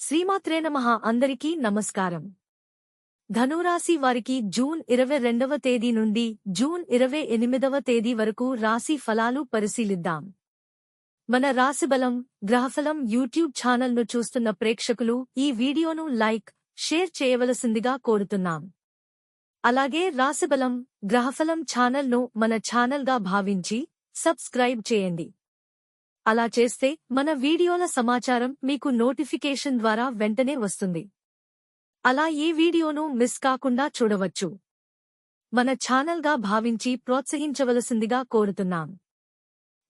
శ్రీమాత్రే నమః. అందరికీ నమస్కారం. ధనురాశి వారికి జూన్ ఇరవై రెండవ తేదీ నుండి జూన్ ఇరవై ఎనిమిదవ తేదీ వరకు రాశి ఫలాలు పరిశీలిద్దాం. మన రాశిబలం గ్రహఫలం యూట్యూబ్ ఛానల్ను చూస్తున్న ప్రేక్షకులు ఈ వీడియోను లైక్ షేర్ చేయవలసిందిగా కోరుతున్నాం. అలాగే రాశిబలం గ్రహఫలం ఛానల్ను మన ఛానల్గా భావించి సబ్స్క్రైబ్ చేయండి. అలా చేస్తే మన వీడియోల సమాచారం మీకు నోటిఫికేషన్ ద్వారా వెంటనే వస్తుంది. అలా ఏ వీడియోను మిస్ కాకుండా చూడవచ్చు. మన ఛానల్గా భావించి ప్రోత్సహించవలసిందిగా కోరుతున్నాం.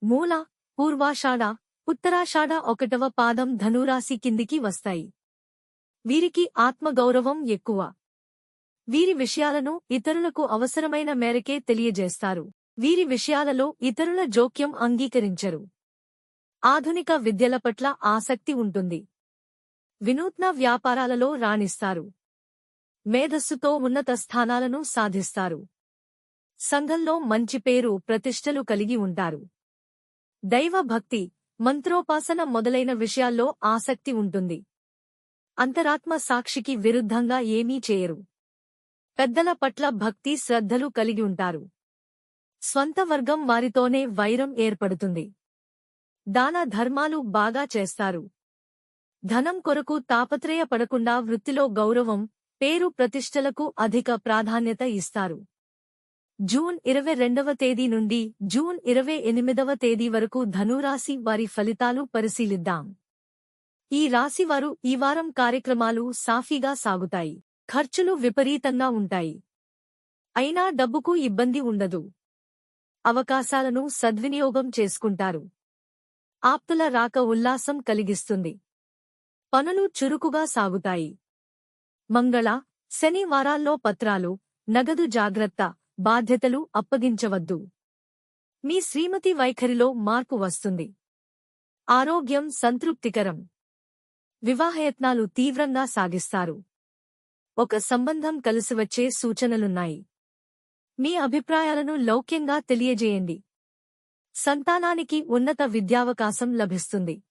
మూల పూర్వాషాఢ ఉత్తరాషాఢ ఒకటవ పాదం ధనురాశి కిందికి వస్తాయి. వీరికి ఆత్మగౌరవం ఎక్కువ. వీరి విషయాలను ఇతరులకు అవసరమైన మేరకే తెలియజేస్తారు. వీరి విషయాలలో ఇతరుల జోక్యం అంగీకరించరు. ఆధునిక విద్యల పట్ల ఆసక్తి ఉంటుంది. వినూత్న వ్యాపారాలలో రాణిస్తారు. మేధస్సుతో ఉన్నత స్థానాలను సాధిస్తారు. సంఘంలో మంచి పేరు ప్రతిష్టలు కలిగి ఉంటారు. దైవభక్తి మంత్రోపాసన మొదలైన విషయాల్లో ఆసక్తి ఉంటుంది. అంతరాత్మ సాక్షికి విరుద్ధంగా ఏమీ చేయరు. పెద్దల పట్ల భక్తి శ్రద్ధలు కలిగి ఉంటారు. స్వంత వర్గం వారితోనే వైరం ఏర్పడుతుంది. దాన ధర్మాలు బాగా చేస్తారు. ధనం కొరకు తాపత్రయపడకుండా వృత్తిలో గౌరవం పేరు ప్రతిష్టలకు అధిక ప్రాధాన్యత ఇస్తారు. జూన్ ఇరవై రెండవ తేదీ నుండి జూన్ ఇరవై ఎనిమిదవ తేదీ వరకు ధనురాశి వారి ఫలితాలు పరిశీలిద్దాం. ఈ రాశివారు ఈ వారం కార్యక్రమాలు సాఫీగా సాగుతాయి ఖర్చులు విపరీతంగా ఉంటాయి. అయినా డబ్బుకు ఇబ్బంది ఉండదు. అవకాశాలను సద్వినియోగం చేసుకుంటారు. ఆప్తుల రాక ఉల్లాసం కలిగిస్తుంది. పనులు చురుకుగా సాగుతాయి. మంగళ శనివారాల్లో పత్రాలు నగదు జాగ్రత్త బాధ్యతలు అప్పగించవద్దు. మీ శ్రీమతి వైఖరిలో మార్పు వస్తుంది. ఆరోగ్యం సంతృప్తికరం. వివాహయత్నాలు తీవ్రంగా సాగిస్తారు. ఒక సంబంధం కలిసివచ్చే సూచనలున్నాయి. మీ అభిప్రాయాలను లౌక్యంగా తెలియజేయండి. సంతానానికి ఉన్నత విద్యావకాశం లభిస్తుంది.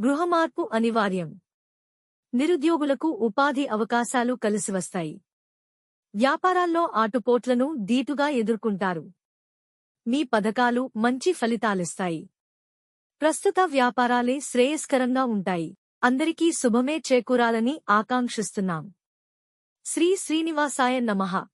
గృహమార్పు అనివార్యం. నిరుద్యోగులకు ఉపాధి అవకాశాలు కలిసివస్తాయి. వ్యాపారాల్లో ఆటుపోట్లను దీటుగా ఎదుర్కొంటారు. మీ పథకాలు మంచి ఫలితాలిస్తాయి. ప్రస్తుత వ్యాపారాలే శ్రేయస్కరంగా ఉంటాయి. అందరికీ శుభమే చేకూరాలని ఆకాంక్షిస్తున్నాం. శ్రీ శ్రీనివాసాయ నమః.